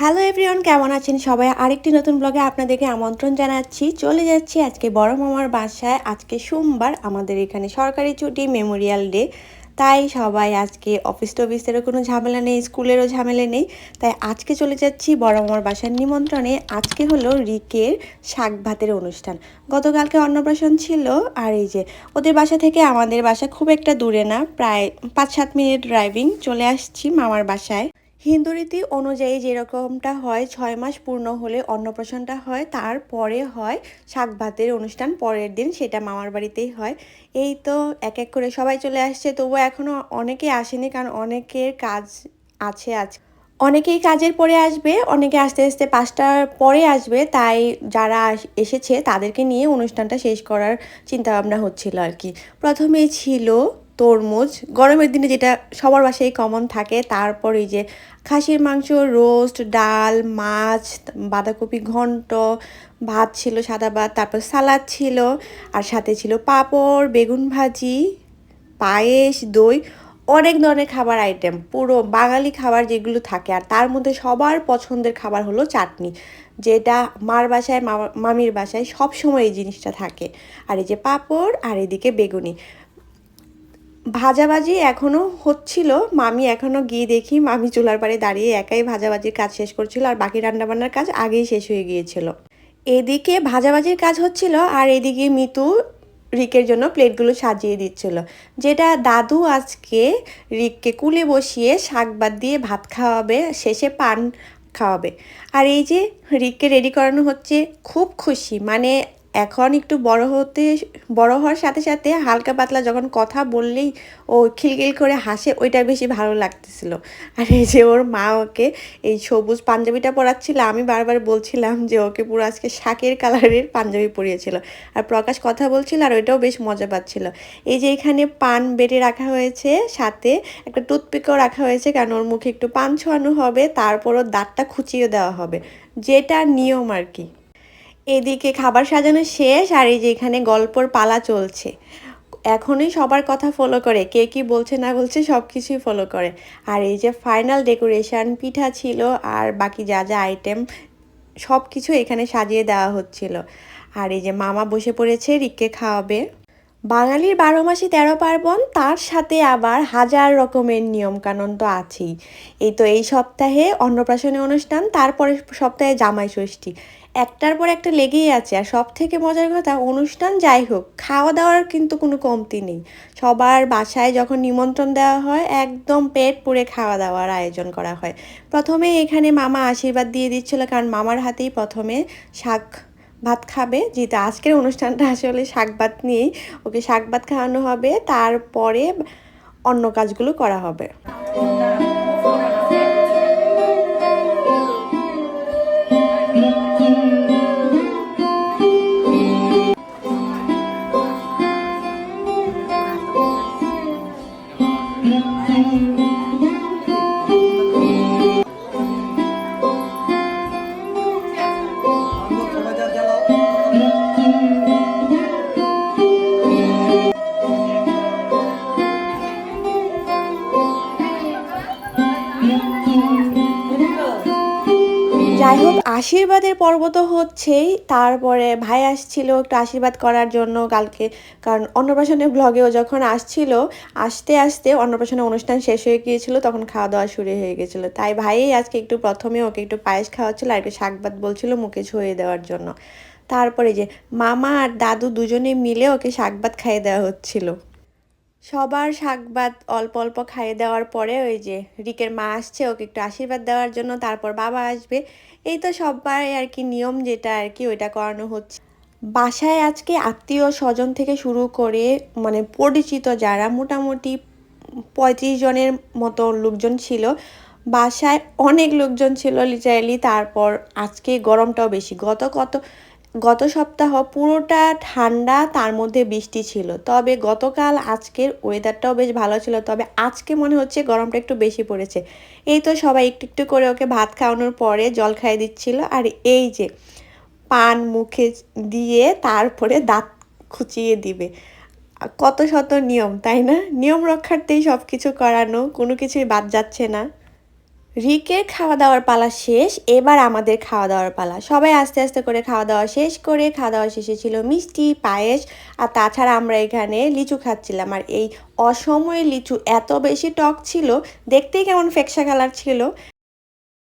Hello everyone কেমন আছেন সবাই? আরেকটি নতুন ব্লগে আপনাদেরকে আমন্ত্রণ জানাচ্ছি। চলে যাচ্ছি আজকে বড় মামার বাসায়। আজকে সোমবার, আমাদের এখানে সরকারি ছুটি মেমোরিয়াল ডে তাই সবাই আজকে অফিস টফিসেরও কোনো ঝামেলা নেই, স্কুলেরও ঝামেলা নেই। তাই আজকে চলে যাচ্ছি বড় মামার বাসার নিমন্ত্রণে। আজকে হলো রিকের শাক ভাতের অনুষ্ঠান। গতকালকে অন্নপ্রাশন ছিল, আর এই যে ওদের বাসা থেকে আমাদের বাসা খুব একটা দূরে না, প্রায় পাঁচ সাত মিনিট ড্রাইভিং চলে আসছি মামার বাসায়। হিন্দু রীতি অনুযায়ী যেরকমটা হয়, ছয় মাস পূর্ণ হলে অন্নপ্রাশনটা হয়, তারপরে হয় শাক ভাতের অনুষ্ঠান, পরের দিন সেটা মামার বাড়িতেই হয়। এই তো এক এক করে সবাই চলে আসছে, তবুও এখনও অনেকে আসেনি কারণ অনেকের কাজ আছে আজ। অনেকেই কাজের পরে আসবে, অনেকে আস্তে আস্তে পাঁচটার পরে আসবে, তাই যারা এসেছে তাদেরকে নিয়ে অনুষ্ঠানটা শেষ করার চিন্তাভাবনা হচ্ছিল আর কি। প্রথমেই ছিল তরমুজ। গরমের দিনে যেটা সবার বাসায় কমন থাকে, তারপর এই যে খাসির মাংস রোস্ট ডাল, মাছ, বাঁধাকপি ঘন্ট, ভাত ছিল, সাদা ভাত, তারপর সালাদ ছিল, আর সাথে ছিল পাঁপড়, বেগুন ভাজি, পায়েস, দই, অনেক ধরনের খাবার আইটেম পুরো বাঙালি খাবার যেগুলো থাকে, আর তার মধ্যে সবার পছন্দের খাবার হলো চাটনি, যেটা মার বাসায় মামা- মামির বাসায় সব সময় এই জিনিসটা থাকে। আর এই যে পাঁপড়, আর এদিকে বেগুনি। ভাজাভাজি এখনও হচ্ছিল। মামি এখনও গিয়ে দেখি মামি চুলার পাড়ে দাঁড়িয়ে একাই ভাজাভাজির কাজ শেষ করছিল আর বাকি রান্নাবান্নার কাজ আগেই শেষ হয়ে গিয়েছিল। এদিকে ভাজাভাজির কাজ হচ্ছিল আর এদিকে মিতু রিকের জন্য প্লেটগুলো সাজিয়ে দিচ্ছিল। যেটা দাদু আজকে রিককে কুলে বসিয়ে শাক বাদ দিয়ে ভাত খাওয়াবে, শেষে পান খাওয়াবে। আর এই যে রিককে রেডি করানো হচ্ছে, খুব খুশি। মানে এখন একটু বড় হতে, বড় হওয়ার সাথে সাথে হালকা পাতলা যখন কথা বললেই ও খিলখিল করে হাসে ওইটা বেশি ভালো লাগতেছিল। আর এই যে ওর মা ওকে এই সবুজ পাঞ্জাবিটা পরাচ্ছিল, আমি বারবার বলছিলাম যে ওকে পুরো আজকে শাকের কালারের পাঞ্জাবি পরিয়েছিল। আর প্রকাশ কথা বলছিল আর ওইটাও বেশ মজা পাচ্ছিল। এই যে এখানে পান বেটে রাখা হয়েছে, সাথে একটা টুথপিকও রাখা হয়েছে, কারণ ওর মুখে একটু পান ছোঁয়ানো হবে, তারপর ওর দাঁতটা খুঁচিয়ে দেওয়া হবে। যেটা নিয়ম আর কি। এদিকে খাবার সাজানো শেষ আর এই যে এখানে গল্পর পালা চলছে। এখনই সবার কথা ফলো করে। কে কি বলছে না বলছে সব কিছুই ফলো করে। আর এই যে ফাইনাল ডেকোরেশন পিঠা ছিল আর বাকি যা যা আইটেম সব কিছু এখানে সাজিয়ে দেওয়া হচ্ছিল। আর এই যে মামা বসে পড়েছে, রিককে খাওয়াবে। বাঙালির বারো মাসে তেরো পার্বণ, তার সাথে আবার হাজার রকমের নিয়মকানুন তো আছেই। এই তো এই সপ্তাহে অন্নপ্রাশনী অনুষ্ঠান, তারপরে সপ্তাহে জামাই ষষ্ঠী। একটার পর একটা লেগেই আছে, আর সব থেকে মজার কথা, অনুষ্ঠান যাই হোক, খাওয়া দাওয়ার কিন্তু কোনো কমতি নেই। সবার বাসায় যখন নিমন্ত্রণ দেওয়া হয়, একদম পেট পুড়ে খাওয়া দাওয়ার আয়োজন করা হয়। প্রথমে এখানে মামা আশীর্বাদ দিয়ে দিচ্ছিল, কারণ মামার হাতেই প্রথমে শাক ভাত খাবে যেহেতু আজকের অনুষ্ঠানটা আসলে শাক ভাত নিয়েই। ওকে শাক ভাত খাওয়ানো হবে, তারপরে অন্য কাজগুলো করা হবে। যাই হোক আশীর্বাদের পর্ব তো হচ্ছেই। তারপরে ভাই আসছিল একটু আশীর্বাদ করার জন্য কালকে, কারণ অন্নপ্রাশনের ব্লগেও যখন আসছিল, আসতে আসতে অন্নপ্রাশনের অনুষ্ঠান শেষ হয়ে গিয়েছিল, তখন খাওয়া দাওয়া শুরু হয়ে গেছিল। তাই ভাইই আজকে একটু প্রথমে ওকে একটু পায়েস খাওয়াচ্ছিল আর একটু শাকভাত বলছিল মুখে ছুঁয়ে দেওয়ার জন্য। তারপরে যে মামা আর দাদু দুজনে মিলে ওকে শাকভাত খাইয়ে দেওয়া হচ্ছিল। সবার শাকভাত অল্প অল্প খাইয়ে দেওয়ার পরে ওই যে রিকের মা আসছে, ওকে একটু আশীর্বাদ দেওয়ার জন্য, তারপর বাবা আসবে। এই তো সবাই আর কি নিয়ম যেটা আর কি ওইটা করানো হচ্ছে। বাসায় আজকে আত্মীয় স্বজন থেকে শুরু করে মানে পরিচিত যারা মোটামুটি পঁয়ত্রিশ জনের মতো লোকজন ছিল, বাসায় অনেক লোকজন ছিল লিটারেলি তারপর আজকে গরমটাও বেশি। গত কত গত সপ্তাহ পুরোটা ঠান্ডা, তার মধ্যে বৃষ্টি ছিল। তবে গতকাল আজকের ওয়েদারটাও বেশ ভালো ছিল। তবে আজকে মনে হচ্ছে গরমটা একটু বেশি পড়েছে। এই তো সবাই একটু একটু করে ওকে ভাত খাওয়ানোর পরে জল খাইয়ে দিচ্ছিল। আর এই যে পান মুখে দিয়ে তারপরে দাঁত খুঁচিয়ে দিবে। কত শত নিয়ম, তাই না? নিয়ম রক্ষার্থেই সব কিছু করানো, কোনো কিছুই বাদ যাচ্ছে না। রিকের খাওয়া দাওয়ার পালা শেষ, এবার আমাদের খাওয়া দাওয়ার পালা। সবাই আস্তে আস্তে করে খাওয়া দাওয়া শেষ করে খাওয়া দাওয়া শেষে ছিল মিষ্টি, পায়েস, আর তাছাড়া আমরা এখানে লিচু খাচ্ছিলাম। আর এই অসময়ে লিচু এত বেশি টক ছিল, দেখতেই কেমন ফেকসা কালার ছিল।